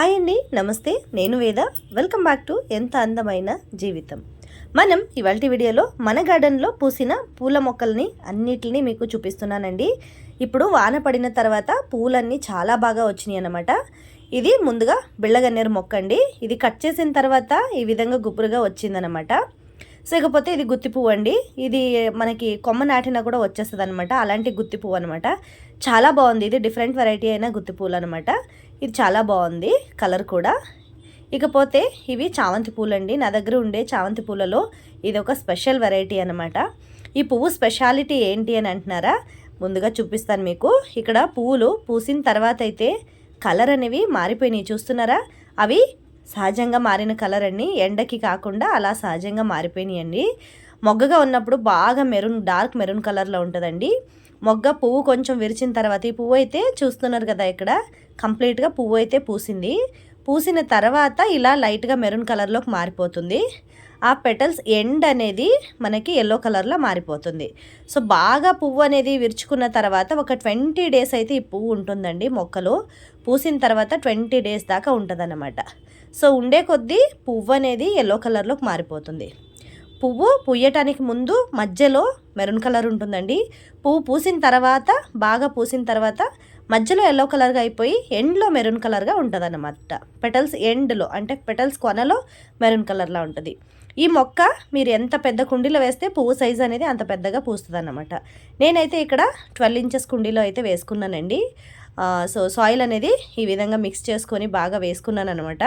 Hi అండి నమస్తే నేను వేద. వెల్కమ్ బ్యాక్ టు ఎంత అందమైన జీవితం. మనం ఇవాళ వీడియోలో మన గార్డెన్లో పూసిన పూల మొక్కల్ని అన్నిటిని మీకు చూపిస్తున్నానండి. ఇప్పుడు వాన పడిన తర్వాత పూలన్నీ చాలా బాగా వచ్చినాయి అన్నమాట. ఇది ముందుగా బిళ్ళగన్నేరు మొక్క అండి. ఇది కట్ చేసిన తర్వాత ఈ విధంగా గుబురుగా వచ్చిందనమాట సో ఇకపోతే ఇది గుత్తి పువ్వు అండి. ఇది మనకి కొమ్మ నాటినా కూడా వచ్చేస్తుంది అనమాట అలాంటి గుత్తి పువ్వు అనమాట చాలా బాగుంది. ఇది డిఫరెంట్ వెరైటీ అయిన గుత్తి పువ్వులు అనమాట ఇది చాలా బాగుంది కలర్ కూడా. ఇకపోతే ఇవి చామంతి పూలండి. నా దగ్గర ఉండే చామంతి పూలలో ఇది ఒక స్పెషల్ వెరైటీ అనమాట ఈ పువ్వు స్పెషాలిటీ ఏంటి అని అంటున్నారా? ముందుగా చూపిస్తాను మీకు. ఇక్కడ పువ్వులు పూసిన తర్వాత అయితే కలర్ అనేవి మారిపోయినాయి. చూస్తున్నారా? అవి సహజంగా మారిన కలర్ అండి. ఎండకి కాకుండా అలా సహజంగా మారిపోయినాయండి. మొగ్గగా ఉన్నప్పుడు బాగా మెరూన్ డార్క్ మెరూన్ కలర్లో ఉంటుందండి. మొగ్గ పువ్వు కొంచెం విరిచిన తర్వాత ఈ పువ్వు అయితే చూస్తున్నారు కదా ఇక్కడ. కంప్లీట్గా పువ్వు అయితే పూసింది. పూసిన తర్వాత ఇలా లైట్గా మెరూన్ కలర్లోకి మారిపోతుంది. ఆ పెటల్స్ ఎండ్ అనేది మనకి ఎల్లో కలర్లో మారిపోతుంది. సో బాగా పువ్వు అనేది విరుచుకున్న తర్వాత ఒక ట్వంటీ డేస్ అయితే ఈ పువ్వు ఉంటుందండి మొక్కలు. పూసిన తర్వాత ట్వంటీ డేస్ దాకా ఉంటుందన్నమాట. సో ఉండే కొద్దీ పువ్వు అనేది ఎల్లో కలర్లోకి మారిపోతుంది. పువ్వు పూయటానికి ముందు మధ్యలో మెరూన్ కలర్ ఉంటుందండి. పువ్వు పూసిన తర్వాత బాగా పూసిన తర్వాత మధ్యలో ఎల్లో కలర్గా అయిపోయి ఎండ్లో మెరూన్ కలర్గా ఉంటుంది అన్నమాట పెటల్స్ ఎండ్లో అంటే పెటల్స్ కొనలో మెరూన్ కలర్లా ఉంటుంది. ఈ మొక్క మీరు ఎంత పెద్ద కుండీలో వేస్తే పువ్వు సైజ్ అనేది అంత పెద్దగా పూస్తుంది అన్నమాట నేనైతే ఇక్కడ ట్వెల్వ్ ఇంచెస్ కుండీలో అయితే వేసుకున్నానండి. సో సాయిల్ అనేది ఈ విధంగా మిక్స్ చేసుకొని బాగా వేసుకున్నాను అనమాట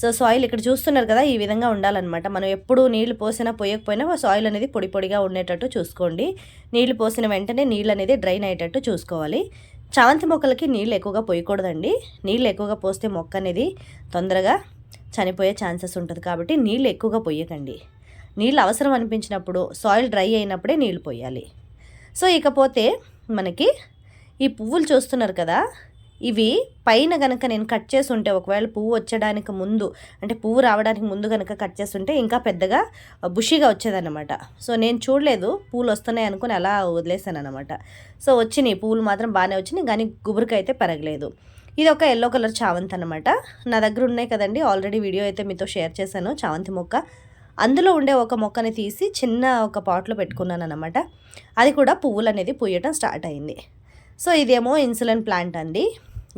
సో సాయిల్ ఇక్కడ చూస్తున్నారు కదా ఈ విధంగా ఉండాలన్నమాట. మనం ఎప్పుడు నీళ్ళు పోసినా పోయకపోయినా సాయిల్ అనేది పొడి పొడిగా ఉండేటట్టు చూసుకోండి. నీళ్ళు పోసిన వెంటనే నీళ్ళు అనేది డ్రైన్ అయ్యేటట్టు చూసుకోవాలి. చామంతి మొక్కలకి నీళ్ళు ఎక్కువగా పోయకూడదండి. నీళ్ళు ఎక్కువగా పోస్తే మొక్క అనేది తొందరగా చనిపోయే ఛాన్సెస్ ఉంటుంది కాబట్టి నీళ్ళు ఎక్కువగా పోయకండి. నీళ్ళు అవసరం అనిపించినప్పుడు సాయిల్ డ్రై అయినప్పుడే నీళ్ళు పోయాలి. సో ఇకపోతే మనకి ఈ పువ్వులు చూస్తున్నారు కదా ఇవి పైన కనుక నేను కట్ చేసి ఉంటే ఒకవేళ పువ్వు వచ్చడానికి ముందు అంటే పువ్వు రావడానికి ముందు కనుక కట్ చేసి ఉంటే ఇంకా పెద్దగా బుషిగా వచ్చేదన్నమాట. సో నేను చూడలేదు పూలు వస్తున్నాయి అనుకుని అలా వదిలేసాను అనమాట సో వచ్చినాయి. పువ్వులు మాత్రం బాగానే వచ్చినాయి కానీ గుబురుకైతే అయితే పెరగలేదు. ఇది ఒక ఎల్లో కలర్ చావంతి అనమాట నా దగ్గర ఉన్నాయి కదండి ఆల్రెడీ వీడియో అయితే మీతో షేర్ చేశాను చావంతి మొక్క. అందులో ఉండే ఒక మొక్కని తీసి చిన్న ఒక పాట్లో పెట్టుకున్నాను అనమాట అది కూడా పువ్వులు అనేది పూయటం స్టార్ట్ అయింది. సో ఇదేమో ఇన్సులిన్ ప్లాంట్ అండి.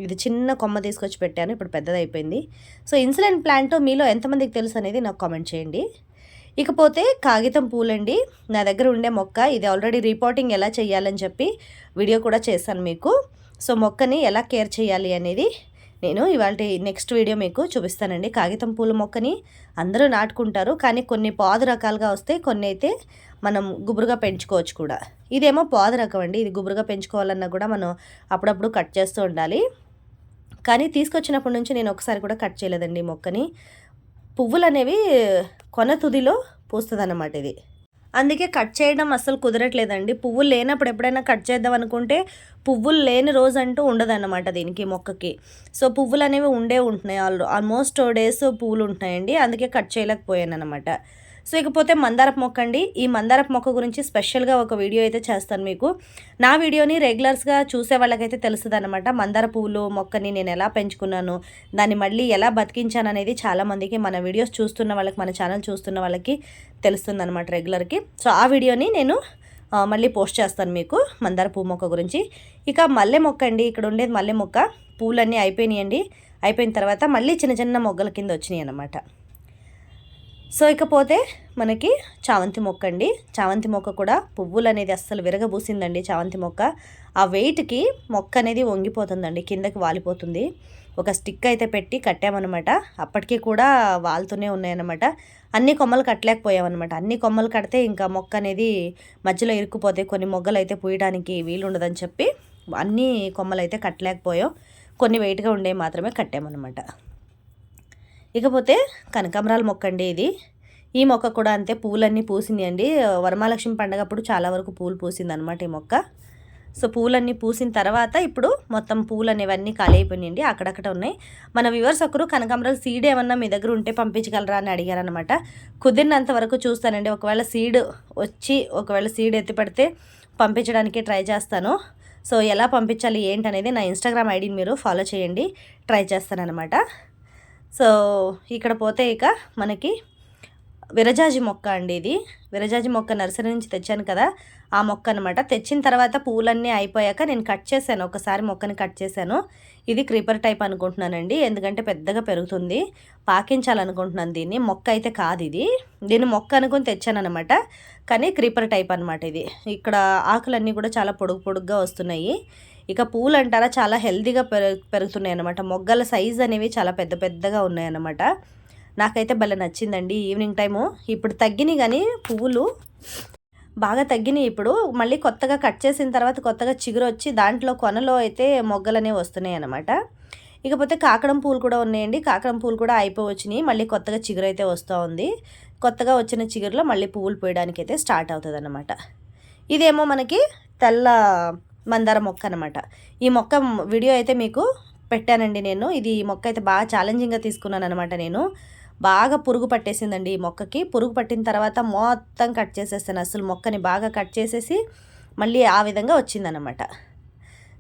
ఇది చిన్న కొమ్మ తీసుకొచ్చి పెట్టాను ఇప్పుడు పెద్దదైపోయింది. సో ఇన్సులిన్ ప్లాంట్ మీలో ఎంతమందికి తెలుసు అనేది నాకు కామెంట్ చేయండి. ఇకపోతే కాగితం పూలండి నా దగ్గర ఉండే మొక్క ఇది ఆల్రెడీ రిపోర్టింగ్ ఎలా చేయాలని చెప్పి వీడియో కూడా చేశాను మీకు. సో మొక్కని ఎలా కేర్ చేయాలి అనేది నేను ఇవాళ నెక్స్ట్ వీడియో మీకు చూపిస్తానండి. కాగితం పూల మొక్కని అందరూ నాటుకుంటారు కానీ కొన్ని పాదు రకాలుగా వస్తే కొన్ని అయితే మనం గుబురుగా పెంచుకోవచ్చు కూడా. ఇదేమో పాద రకం అండి. ఇది గుబురుగా పెంచుకోవాలన్నా కూడా మనం అప్పుడప్పుడు కట్ చేస్తూ ఉండాలి. కానీ తీసుకొచ్చినప్పటి నుంచి నేను ఒకసారి కూడా కట్ చేయలేదండి మొక్కని. పువ్వులు అనేవి కొన తుదిలో పూస్తుంది అన్నమాట ఇది. అందుకే కట్ చేయడం అస్సలు కుదరట్లేదండి. పువ్వులు లేనప్పుడు ఎప్పుడైనా కట్ చేద్దాం అనుకుంటే పువ్వులు లేని రోజు అంటూ ఉండదన్నమాట దీనికి మొక్కకి. సో పువ్వులు అనేవి ఉండే ఉంటున్నాయి. ఆల్ ఆల్మోస్ట్ డేస్ పువ్వులు ఉంటున్నాయండి. అందుకే కట్ చేయలేకపోయాను అనమాట సో ఇకపోతే మందారపు మొక్క అండి. ఈ మందారపు మొక్క గురించి స్పెషల్గా ఒక వీడియో అయితే చేస్తాను మీకు. నా వీడియోని రెగ్యులర్స్గా చూసే వాళ్ళకైతే తెలుస్తుంది అనమాట మందార పువ్వులు మొక్కని నేను ఎలా పెంచుకున్నాను దాన్ని మళ్ళీ ఎలా బతికించాను అనేది చాలామందికి మన వీడియోస్ చూస్తున్న వాళ్ళకి మన ఛానల్ చూస్తున్న వాళ్ళకి తెలుస్తుంది అనమాట రెగ్యులర్కి. సో ఆ వీడియోని నేను మళ్ళీ పోస్ట్ చేస్తాను మీకు మందార పువ్వు మొక్క గురించి. ఇక మల్లె మొక్క అండి. ఇక్కడ ఉండేది మల్లె మొక్క. పూలన్నీ అయిపోయినాయండి. అయిపోయిన తర్వాత మళ్ళీ చిన్న చిన్న మొగ్గల కింద వచ్చినాయి అనమాట సో ఇకపోతే మనకి చామంతి మొక్క అండి చామంతి మొక్క కూడా పువ్వులు అనేది అస్సలు విరగబూసిందండి చామంతి మొక్క. ఆ వెయిట్కి మొక్క అనేది వంగిపోతుందండి కిందకి వాలిపోతుంది. ఒక స్టిక్ అయితే పెట్టి కట్టామన్నమాట. అప్పటికీ కూడా వాలుతూనే ఉన్నాయన్నమాట. అన్ని కొమ్మలు కట్టలేకపోయామన్నమాట. అన్ని కొమ్మలు కడితే ఇంకా మొక్క అనేది మధ్యలో ఇరుక్కుపోతే కొన్ని మొగ్గలు అయితే పూయడానికి వీలుండదని చెప్పి అన్ని కొమ్మలు అయితే కట్టలేకపోయాం. కొన్ని వెయిట్గా ఉండే మాత్రమే కట్టామన్నమాట. ఇకపోతే కనకాంబరాల మొక్క అండి ఇది. ఈ మొక్క కూడా అంతే పూలన్నీ పూసింది అండి వరమహాలక్ష్మి పండగ అప్పుడు చాలా వరకు పూలు పూసింది అనమాట ఈ మొక్క. సో పూలన్నీ పూసిన తర్వాత ఇప్పుడు మొత్తం పూలు అనేవన్నీ ఖాళీ అయిపోయినాయండి అక్కడక్కడ ఉన్నాయి. మన వ్యూవర్స్ ఒకరు కనకాంబరాలు సీడ్ ఏమన్నా మీ దగ్గర ఉంటే పంపించగలరా అని అడిగారనమాట కుదిరినంత వరకు చూస్తానండి. ఒకవేళ సీడ్ వచ్చి ఒకవేళ సీడ్ ఎత్తి పడితే పంపించడానికి ట్రై చేస్తాను. సో ఎలా పంపించాలి ఏంటి అనేది నా ఇన్స్టాగ్రామ్ ఐడిని మీరు ఫాలో చేయండి. ట్రై చేస్తానన్నమాట. సో ఇక్కడ పోతే ఇక మనకి విరజాజి మొక్క అండి ఇది. విరజాజి మొక్క నర్సరీ నుంచి తెచ్చాను కదా ఆ మొక్క అనమాట తెచ్చిన తర్వాత పూలన్నీ అయిపోయాక నేను కట్ చేశాను ఒకసారి మొక్కని కట్ చేశాను. ఇది క్రీపర్ టైప్ అనుకుంటున్నానండి ఎందుకంటే పెద్దగా పెరుగుతుంది. పాకించాలనుకుంటున్నాను దీన్ని మొక్క అయితే కాదు ఇది. దీన్ని మొక్క అనుకుని తెచ్చాను అనమాట కానీ క్రీపర్ టైప్ అనమాట ఇది. ఇక్కడ ఆకులన్నీ కూడా చాలా పొడుగు పొడుగ్గా వస్తున్నాయి. ఇక పూలు అంటారా చాలా హెల్తీగా పెరుగు పెరుగుతున్నాయి అనమాట మొగ్గల సైజ్ అనేవి చాలా పెద్ద పెద్దగా ఉన్నాయి అనమాట నాకైతే భలే నచ్చిందండి ఈవినింగ్ టైము. ఇప్పుడు తగ్గినాయి కానీ పువ్వులు బాగా తగ్గినాయి ఇప్పుడు. మళ్ళీ కొత్తగా కట్ చేసిన తర్వాత కొత్తగా చిగురు వచ్చి దాంట్లో కొనలో అయితే మొగ్గలు అనేవి వస్తున్నాయి అనమాట ఇకపోతే కాకడం పూలు కూడా ఉన్నాయండి. కాకడం పూలు కూడా అయిపోవచ్చినాయి. మళ్ళీ కొత్తగా చిగురు అయితే వస్తూ ఉంది. కొత్తగా వచ్చిన చిగురులో మళ్ళీ పువ్వులు పోయడానికి అయితే స్టార్ట్ అవుతుంది అనమాట ఇదేమో మనకి తెల్ల మందార మొక్క అనమాట ఈ మొక్క వీడియో అయితే మీకు పెట్టానండి నేను. ఇది మొక్క అయితే బాగా ఛాలెంజింగ్గా తీసుకున్నాను అనమాట నేను. బాగా పురుగు పట్టేసిందండి ఈ మొక్కకి. పురుగు పట్టిన తర్వాత మొత్తం కట్ చేసేస్తాను. అసలు మొక్కని బాగా కట్ చేసేసి మళ్ళీ ఆ విధంగా వచ్చిందనమాట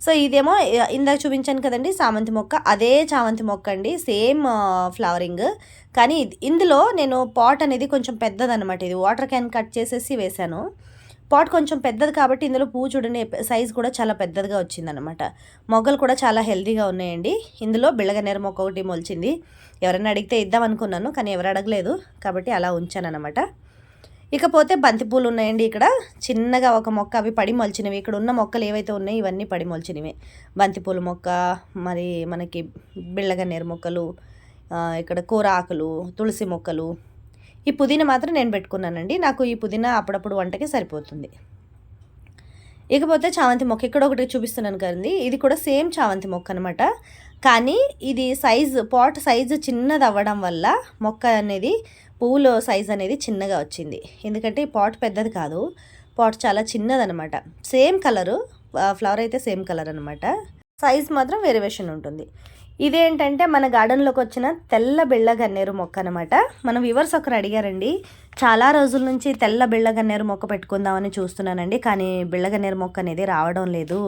సో ఇదేమో ఇందాక చూపించాను కదండి చామంతి మొక్క. అదే చామంతి మొక్క అండి సేమ్ ఫ్లవరింగ్ కానీ ఇందులో నేను పాట్ అనేది కొంచెం పెద్దదనమాట ఇది వాటర్ క్యాన్ కట్ చేసేసి వేశాను. పాట్ కొంచెం పెద్దది కాబట్టి ఇందులో పువ్వు చూడని సైజ్ కూడా చాలా పెద్దదిగా వచ్చిందనమాట మొగ్గలు కూడా చాలా హెల్తీగా ఉన్నాయండి. ఇందులో బిళ్ళగన్నేరు మొక్క ఒకటి మొలిచింది. ఎవరైనా అడిగితే ఇద్దాం అనుకున్నాను కానీ ఎవరు అడగలేదు. కాబట్టి అలా ఉంచాను అనమాట ఇకపోతే బంతిపూలు ఉన్నాయండి ఇక్కడ. చిన్నగా ఒక మొక్క అవి పడి మొలిచినవి. ఇక్కడ ఉన్న మొక్కలు ఏవైతే ఉన్నాయో ఇవన్నీ పడి మొలిచినవి. బంతిపూల మొక్క మరి మనకి బిళ్ళగన్నేరు మొక్కలు ఇక్కడ కూర ఆకులు తులసి మొక్కలు ఈ పుదీనా మాత్రం నేను పెట్టుకున్నానండి. నాకు ఈ పుదీనా అప్పుడప్పుడు వంటకి సరిపోతుంది. ఇకపోతే చామంతి మొక్క ఇక్కడ ఒకటి చూపిస్తున్నాను కదండి. ఇది కూడా సేమ్ చామంతి మొక్క అనమాట కానీ ఇది సైజు పాట్ సైజు చిన్నది అవ్వడం వల్ల మొక్క అనేది పువ్వులో సైజ్ అనేది చిన్నగా వచ్చింది. ఎందుకంటే ఈ పాట్ పెద్దది కాదు. పాట్ చాలా చిన్నదనమాట సేమ్ కలరు ఫ్లవర్ అయితే సేమ్ కలర్ అనమాట సైజ్ మాత్రం వేరియేషన్ ఉంటుంది. ఇదేంటంటే మన గార్డెన్లోకి వచ్చిన తెల్ల బిళ్ళ గన్నేరు మొక్క అనమాట మన వివర్స్ ఒకరు అడిగారండి చాలా రోజుల నుంచి తెల్ల బిళ్ళ గన్నేరు మొక్క పెట్టుకుందామని చూస్తున్నానండి కానీ బిళ్ళ గన్నేరు మొక్క అనేది రావడం లేదు.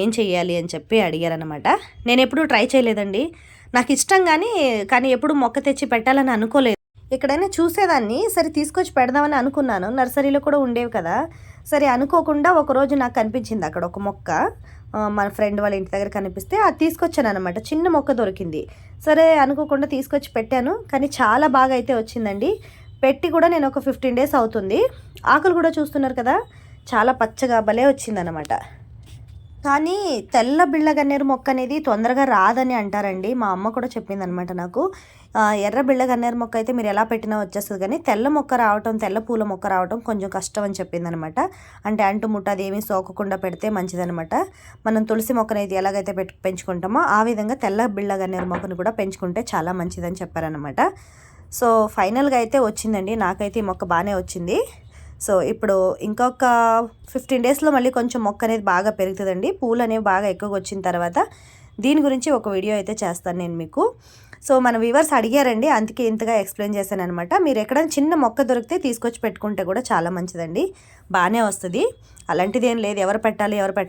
ఏం చెయ్యాలి అని చెప్పి అడిగారనమాట నేను ఎప్పుడూ ట్రై చేయలేదండి. నాకు ఇష్టం కానీ కానీ ఎప్పుడు మొక్క తెచ్చి పెట్టాలని అనుకోలేదు. ఎక్కడైనా చూసేదాన్ని సరే తీసుకొచ్చి పెడదామని అనుకున్నాను. నర్సరీలో కూడా ఉండేవి కదా. సరే అనుకోకుండా ఒకరోజు నాకు కనిపించింది అక్కడ ఒక మొక్క. మన ఫ్రెండ్ వాళ్ళ ఇంటి దగ్గర కనిపిస్తే అది తీసుకొచ్చాను అనమాట చిన్న మొక్క దొరికింది. సరే అనుకోకుండా తీసుకొచ్చి పెట్టాను. కానీ చాలా బాగా అయితే వచ్చిందండి. పెట్టి కూడా నేను ఒక ఫిఫ్టీన్ డేస్ అవుతుంది. ఆకులు కూడా చూస్తున్నారు కదా? చాలా పచ్చగా భలే వచ్చిందనమాట కానీ తెల్ల బిళ్ళ గన్నేరు మొక్క అనేది తొందరగా రాదని అంటారండి. మా అమ్మ కూడా చెప్పిందనమాట నాకు. ఎర్ర బిళ్ళగన్నేరు మొక్క అయితే మీరు ఎలా పెట్టినా వచ్చేస్తుంది కానీ తెల్ల మొక్క రావటం తెల్ల పూల మొక్క రావటం కొంచెం కష్టం అని చెప్పిందనమాట అంటే అంటు ముట్ట అది ఏమీ సోకకుండా పెడితే మంచిదనమాట మనం తులసి మొక్కనైతే ఎలాగైతే పెట్టి పెంచుకుంటామో ఆ విధంగా తెల్ల బిళ్ళ గన్నేరు మొక్కను కూడా పెంచుకుంటే చాలా మంచిదని చెప్పారనమాట సో ఫైనల్గా అయితే వచ్చిందండి. నాకైతే ఈ మొక్క బాగానే వచ్చింది. సో ఇప్పుడు ఇంకొక ఫిఫ్టీన్ డేస్లో మళ్ళీ కొంచెం మొక్క అనేది బాగా పెరుగుతుందండి. పూలు అనేవి బాగా ఎక్కువగా వచ్చిన తర్వాత దీని గురించి ఒక వీడియో అయితే చేస్తాను నేను మీకు. సో మన వ్యూవర్స్ అడిగారండి అందుకే ఇంతగా ఎక్స్ప్లెయిన్ చేశాను అనమాట మీరు ఎక్కడైనా చిన్న మొక్క దొరికితే తీసుకొచ్చి పెట్టుకుంటే కూడా చాలా మంచిదండి. బాగానే వస్తుంది. అలాంటిది ఏం లేదు. ఎవరు పెట్టాలి ఎవరు పెట్ట